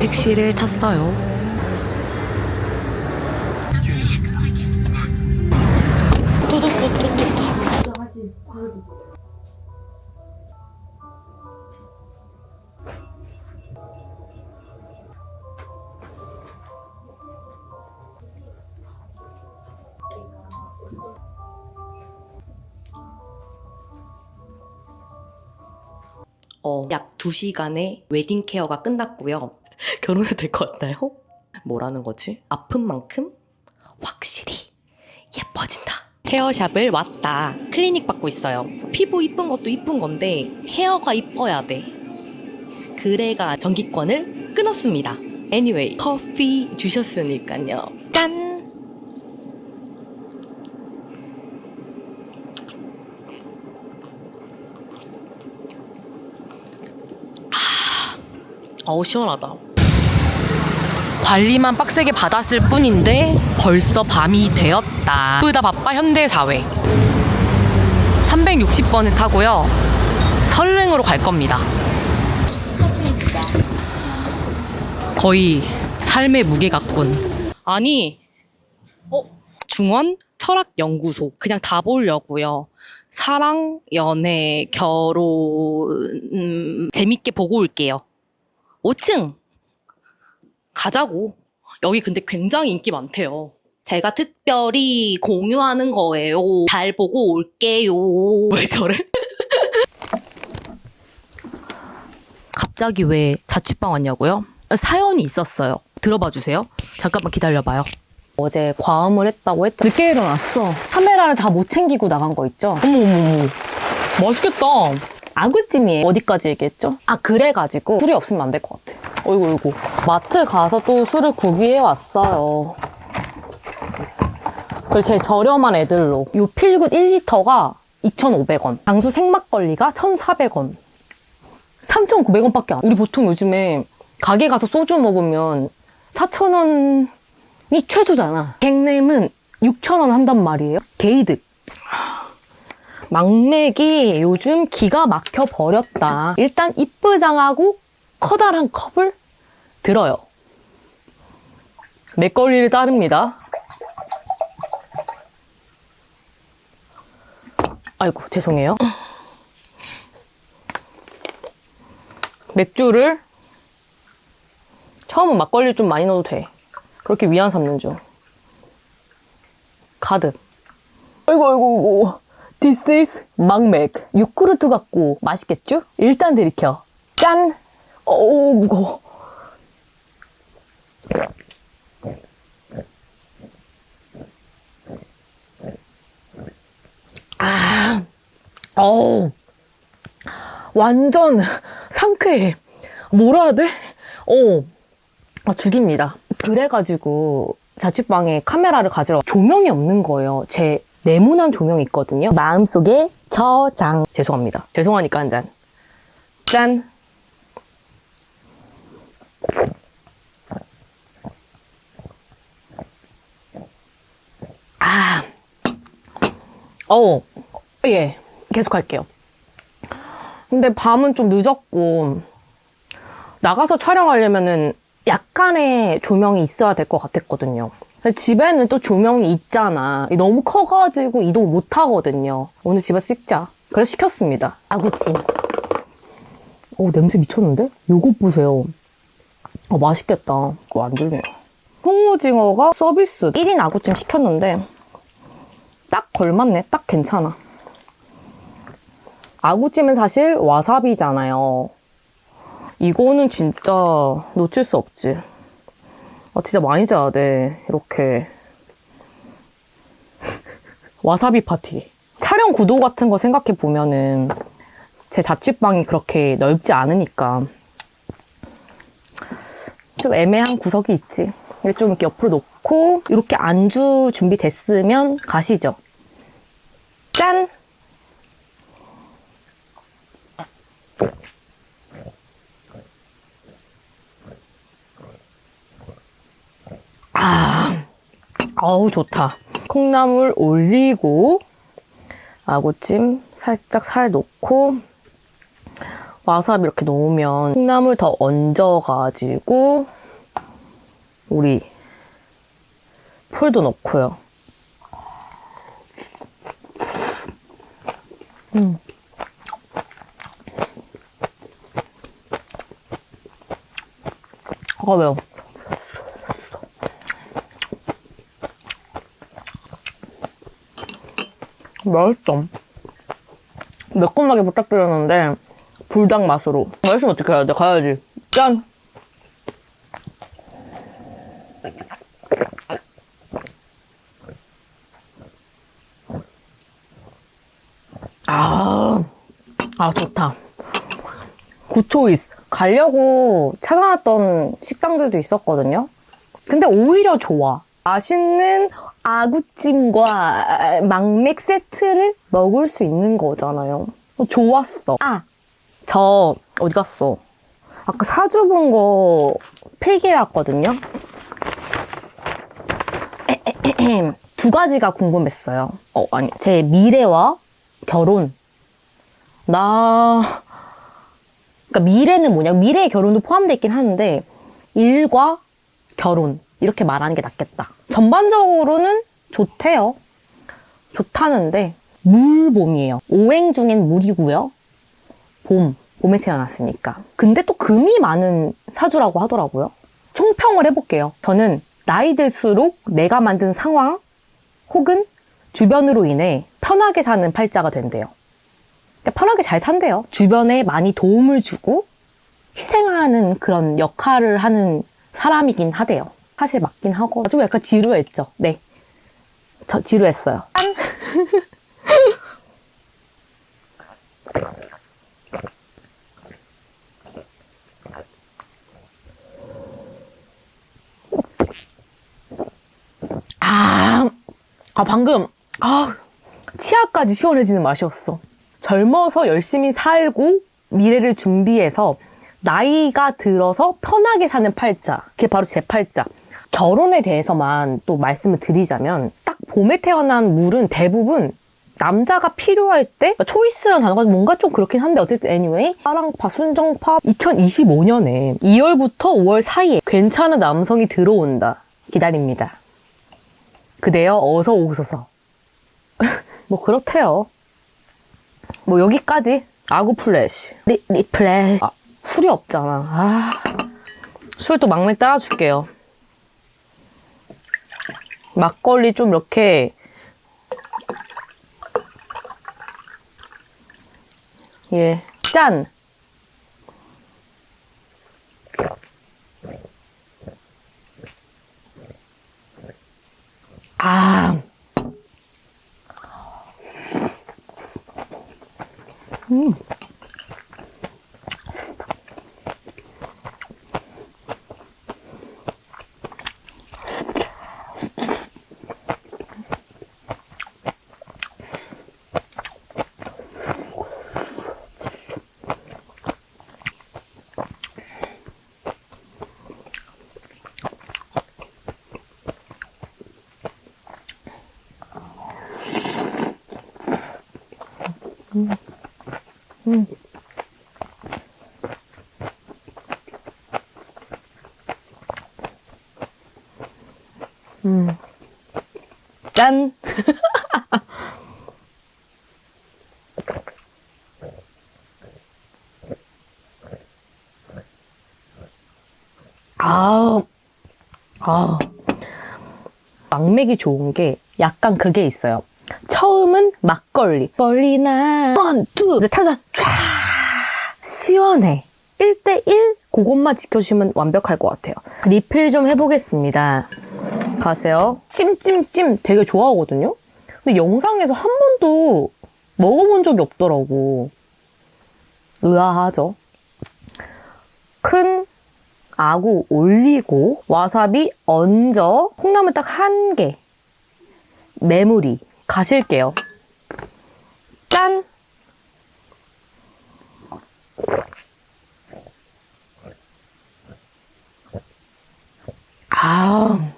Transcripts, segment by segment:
택시를 탔어요. 어, 약 2시간의 웨딩 케어가 끝났고요. 결혼해도 될 것 같나요? 뭐라는 거지? 아픈 만큼 확실히 예뻐진다. 헤어샵을 왔다. 클리닉 받고 있어요. 피부 이쁜 것도 이쁜 건데 헤어가 이뻐야 돼. 그래가 전기권을 끊었습니다. Anyway, 커피 주셨으니까요. 짠! 어우 시원하다. 관리만 빡세게 받았을 뿐인데 벌써 밤이 되었다. 바쁘다 바빠 현대사회. 360번을 타고요. 설릉으로 갈 겁니다. 거의 삶의 무게 같군. 아니, 어? 중원 철학연구소. 그냥 다 보려고요. 사랑, 연애, 결혼, 음, 재밌게 보고 올게요. 5층 가자고. 여기 근데 굉장히 인기 많대요. 제가 특별히 공유하는 거예요. 잘 보고 올게요. 왜 저래? 갑자기 왜 자취방 왔냐고요? 사연이 있었어요. 들어봐 주세요. 잠깐만 기다려봐요. 어제 과음을 했다고 했죠. 늦게 일어났어. 카메라를 다 못 챙기고 나간 거 있죠? 어머머머. 맛있겠다. 아구찜이에요. 어디까지 얘기했죠? 아, 그래가지고 술이 없으면 안 될 것 같아. 어이구, 어이구. 마트 가서 또 술을 구비해 왔어요. 그리고 제일 저렴한 애들로. 요 필굿 1리터가 2,500원. 장수 생막걸리가 1,400원. 3,900원 밖에 안. 우리 보통 요즘에 가게 가서 소주 먹으면 4,000원이 최소잖아. 갱냄은 6,000원 한단 말이에요. 게이득. 막맥이 요즘 기가 막혀 버렸다. 일단 이쁘장하고 커다란 컵을 들어요. 맥거리를 따릅니다. 아이고, 죄송해요. 맥주를 처음은 막걸리 좀 많이 넣어도 돼. 그렇게 위안 삼는 중. 가득. 아이고, 아이고, 아이고. This is 막맥. 6그루트 같고 맛있겠죠? 일단 들이켜. 짠! 어우, 무거워. 아, 어우. 완전 상쾌해. 뭐라 해야 돼? 어, 아, 죽입니다. 그래가지고 자취방에 카메라를 가지러 조명이 없는 거예요. 제 네모난 조명이 있거든요. 마음속에 저장. 죄송합니다. 죄송하니까 한 잔. 짠. 아. 어. 예. 계속 할게요. 근데 밤은 좀 늦었고 나가서 촬영하려면은 약간의 조명이 있어야 될 것 같았거든요. 집에는 또 조명이 있잖아. 너무 커가지고 이동 못 하거든요. 오늘 집에서 찍자. 그래서 시켰습니다. 아구찜. 오, 냄새 미쳤는데? 요것 보세요. 아, 맛있겠다. 그거 안 들네요. 홍오징어가 서비스 1인 아구찜 시켰는데 딱 걸맞네. 딱 괜찮아. 아구찜은 사실 와사비잖아요. 이거는 진짜 놓칠 수 없지. 아, 진짜 많이 자야 돼. 이렇게. 와사비 파티. 촬영 구도 같은 거 생각해 보면은 제 자취방이 그렇게 넓지 않으니까 좀 애매한 구석이 있지. 좀 이렇게 옆으로 놓고 이렇게 안주 준비됐으면 가시죠. 짠! 아, 어우, 좋다. 콩나물 올리고, 아구찜 살짝 살 놓고, 와사비 이렇게 넣으면 콩나물 더 얹어가지고 우리 풀도 넣고요. 음. 아 매워. 맛있어. 매콤하게 부탁드렸는데 불닭 맛으로. 맛있으면 어떻게 해야 돼? 가야지. 짠! 아, 아 좋다. 굿초이스. 가려고 찾아놨던 식당들도 있었거든요. 근데 오히려 좋아. 맛있는 아구찜과 망맥 세트를 먹을 수 있는 거잖아요. 좋았어. 아, 저 어디 갔어? 아까 사주 본 거 필기해왔거든요. 두 가지가 궁금했어요. 어, 아니, 제 미래와 결혼. 나, 그러니까 미래는 뭐냐? 미래의 결혼도 포함되어 있긴 하는데, 일과 결혼. 이렇게 말하는 게 낫겠다. 전반적으로는 좋대요. 좋다는데, 물봄이에요. 오행 중엔 물이고요. 봄. 봄에 태어났으니까. 근데 또 금이 많은 사주라고 하더라고요. 총평을 해볼게요. 저는 나이 들수록 내가 만든 상황 혹은 주변으로 인해 편하게 사는 팔자가 된대요. 그러니까 편하게 잘 산대요. 주변에 많이 도움을 주고 희생하는 그런 역할을 하는 사람이긴 하대요. 사실 맞긴 하고 좀 약간 지루했죠. 네. 저 지루했어요. 아, 아 방금 아 치아까지 시원해지는 맛이었어. 젊어서 열심히 살고 미래를 준비해서 나이가 들어서 편하게 사는 팔자. 그게 바로 제 팔자. 결혼에 대해서만 또 말씀을 드리자면 딱 봄에 태어난 물은 대부분 남자가 필요할 때 그러니까 초이스라는 단어가 뭔가 좀 그렇긴 한데 어쨌든 anyway 사랑파 순정파 2025년에 2월부터 5월 사이에 괜찮은 남성이 들어온다 기다립니다 그대여 어서 오소서. 뭐 그렇대요. 뭐 여기까지. 아구 플래시. 리, 리플래시. 아, 술이 없잖아. 아, 술도 막맥 따라줄게요. 막걸리 좀 이렇게. 예, 짠! 아. 음. 짠! 아, 아. 막맥이 좋은 게 약간 그게 있어요. 처음은 막걸리. 멀리나, 원, 투. 이제 타자, 쫙. 시원해. 1대1? 그것만 지켜주시면 완벽할 것 같아요. 리필 좀 해보겠습니다. 가세요. 찜찜찜 되게 좋아하거든요? 근데 영상에서 한 번도 먹어본 적이 없더라고. 의아하죠? 큰 아구 올리고 와사비 얹어 콩나물 딱 한 개. 메모리 가실게요. 짠! 아.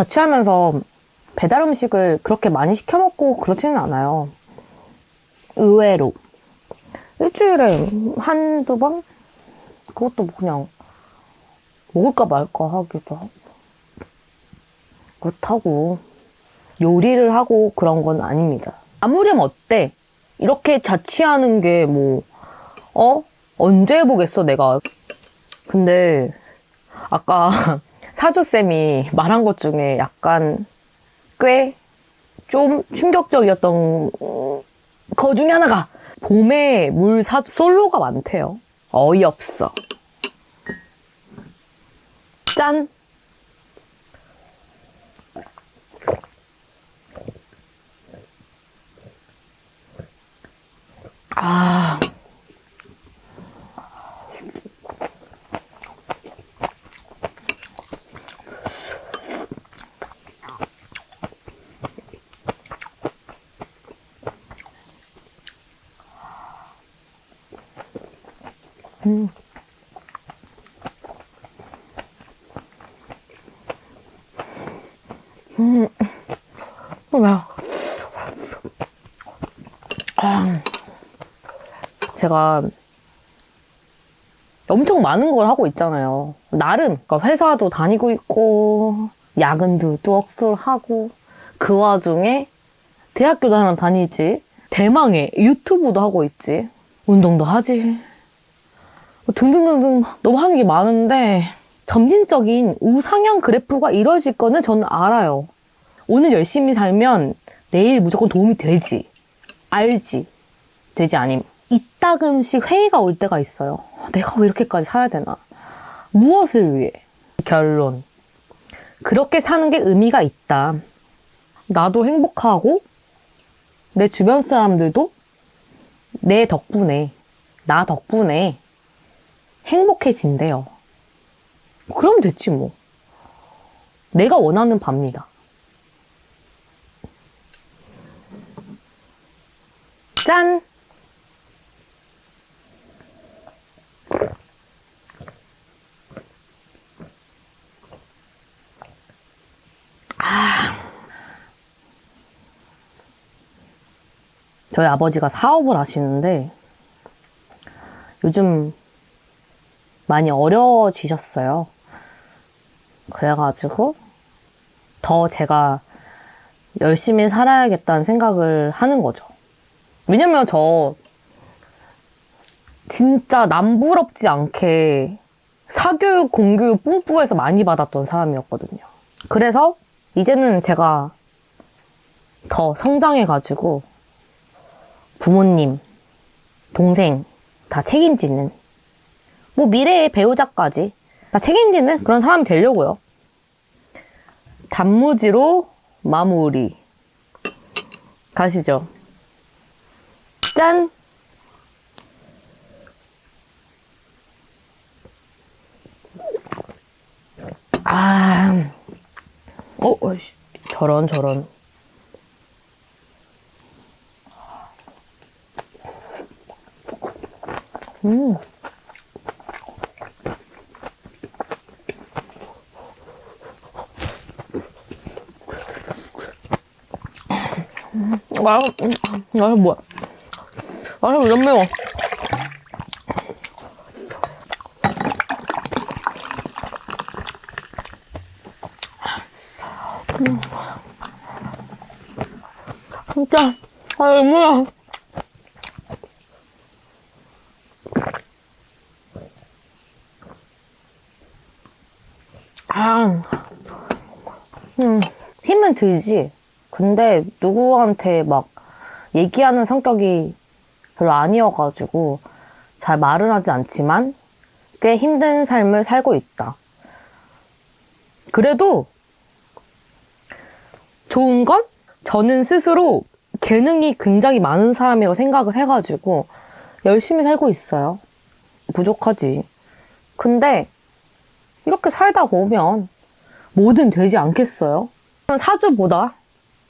자취하면서 배달 음식을 그렇게 많이 시켜 먹고 그렇지는 않아요. 의외로. 일주일에 한두 번? 그것도 뭐 그냥 먹을까 말까 하기도 하고. 그렇다고 요리를 하고 그런 건 아닙니다. 아무렴 어때? 이렇게 자취하는 게 뭐, 어? 언제 해보겠어, 내가. 근데, 아까 사주쌤이 말한 것 중에 약간 꽤 좀 충격적이었던 거 중에 하나가 봄에 물 사주 솔로가 많대요. 어이없어. 짠! 아. 제가 엄청 많은 걸 하고 있잖아요. 나름 그러니까 회사도 다니고 있고 야근도 뚜억술 하고 그 와중에 대학교도 하나 다니지 대망의 유튜브도 하고 있지 운동도 하지 뭐 등등등등 너무 하는 게 많은데 점진적인 우상향 그래프가 이루어질 거는 저는 알아요. 오늘 열심히 살면 내일 무조건 도움이 되지. 알지. 되지 아님. 이따금씩 회의가 올 때가 있어요. 내가 왜 이렇게까지 살아야 되나? 무엇을 위해? 결론. 그렇게 사는 게 의미가 있다. 나도 행복하고, 내 주변 사람들도 내 덕분에, 나 덕분에 행복해진대요. 그럼 됐지 뭐. 내가 원하는 밥니다. 짠! 저희 아버지가 사업을 하시는데 요즘 많이 어려워지셨어요. 그래가지고 더 제가 열심히 살아야겠다는 생각을 하는 거죠. 왜냐면 저 진짜 남부럽지 않게 사교육, 공교육 뿜뿌해서 많이 받았던 사람이었거든요. 그래서 이제는 제가 더 성장해가지고 부모님, 동생 다 책임지는 뭐 미래의 배우자까지 다 책임지는 그런 사람이 되려고요. 단무지로 마무리. 가시죠. 짠! 아, 어, 어, 씨, 저런, 저런. 음. 아, 음, 아, 뭐야. 아, 너무 매워. 음. 진짜, 아, 이거 뭐야. 아, 음, 힘은 들지. 근데 누구한테 막 얘기하는 성격이 별로 아니어가지고 잘 말은 하지 않지만 꽤 힘든 삶을 살고 있다. 그래도 좋은 건 저는 스스로 재능이 굉장히 많은 사람이라고 생각을 해가지고 열심히 살고 있어요. 부족하지. 근데 이렇게 살다 보면 뭐든 되지 않겠어요? 사주보다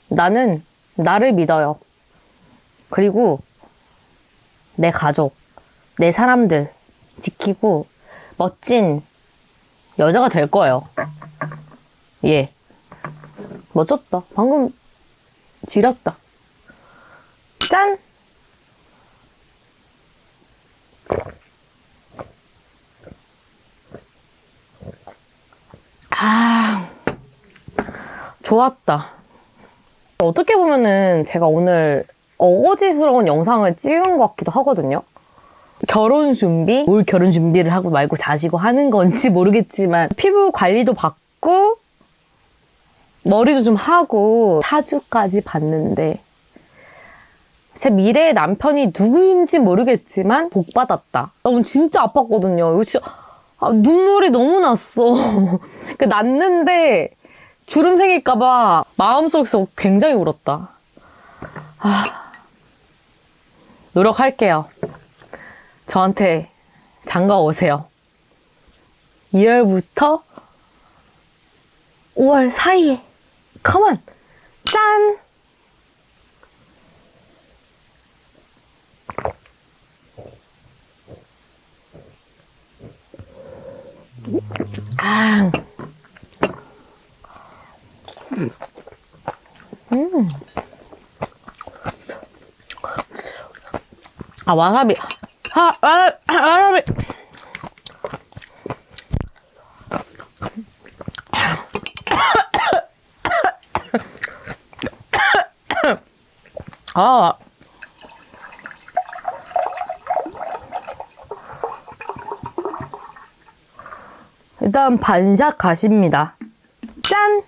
나는 나를 믿어요. 그리고 내 가족, 내 사람들 지키고 멋진 여자가 될 거예요. 예. 멋졌다. 방금 지렸다. 짠! 아, 좋았다. 어떻게 보면은 제가 오늘 어거지스러운 영상을 찍은 것 같기도 하거든요. 결혼 준비? 뭘 결혼 준비를 하고 말고 자시고 하는 건지 모르겠지만 피부 관리도 받고 머리도 좀 하고 사주까지 봤는데 제 미래의 남편이 누구인지 모르겠지만 복 받았다. 너무 진짜 아팠거든요. 이거 진짜 아, 눈물이 너무 났어. 그 났는데 주름 생길까봐 마음속에서 굉장히 울었다. 아, 노력할게요. 저한테 장가 오세요. 2월부터 5월 사이에 컴온! 짠! 아. 아, 와사비. 아, 와사, 와사비. 아. 일단 반샷 가십니다. 짠!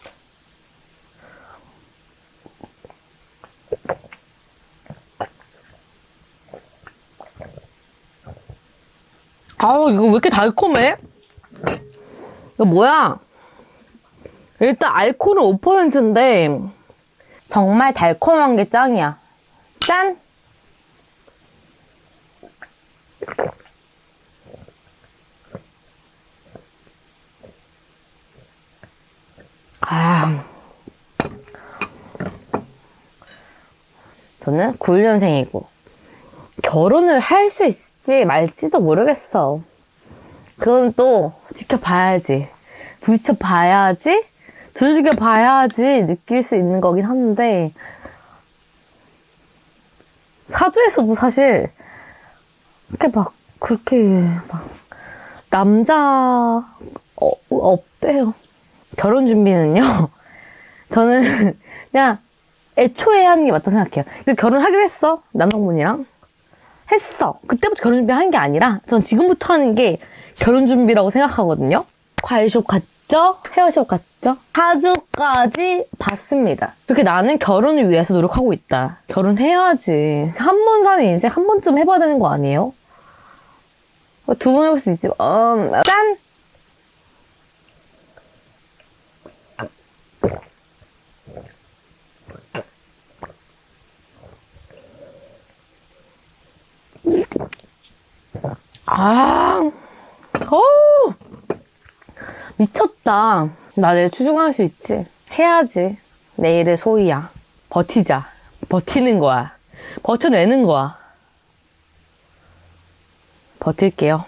아우, 이거 왜 이렇게 달콤해? 이거 뭐야? 일단 알코올은 5%인데, 정말 달콤한 게 짱이야. 짠! 아. 저는 9년생이고, 결혼을 할 수 있을지 말지도 모르겠어. 그건 또 지켜봐야지. 부딪혀봐야지, 두들겨봐야지 느낄 수 있는 거긴 한데, 사주에서도 사실, 그렇게 막, 그렇게 막, 남자, 어, 없대요. 결혼 준비는요, 저는 그냥 애초에 하는 게 맞다고 생각해요. 결혼하기로 했어, 남성분이랑. 했어. 그때부터 결혼 준비하는 게 아니라, 전 지금부터 하는 게 결혼 준비라고 생각하거든요. 과일숍 갔죠? 헤어숍 갔죠? 사주까지 봤습니다. 그렇게 나는 결혼을 위해서 노력하고 있다. 결혼해야지. 한 번 사는 인생 한 번쯤 해봐야 되는 거 아니에요? 두 번 해볼 수 있지. 음, 짠! 아, 오, 미쳤다. 나 내일 추중할 수 있지. 해야지. 내일의 소희야. 버티자. 버티는 거야. 버텨내는 거야. 버틸게요.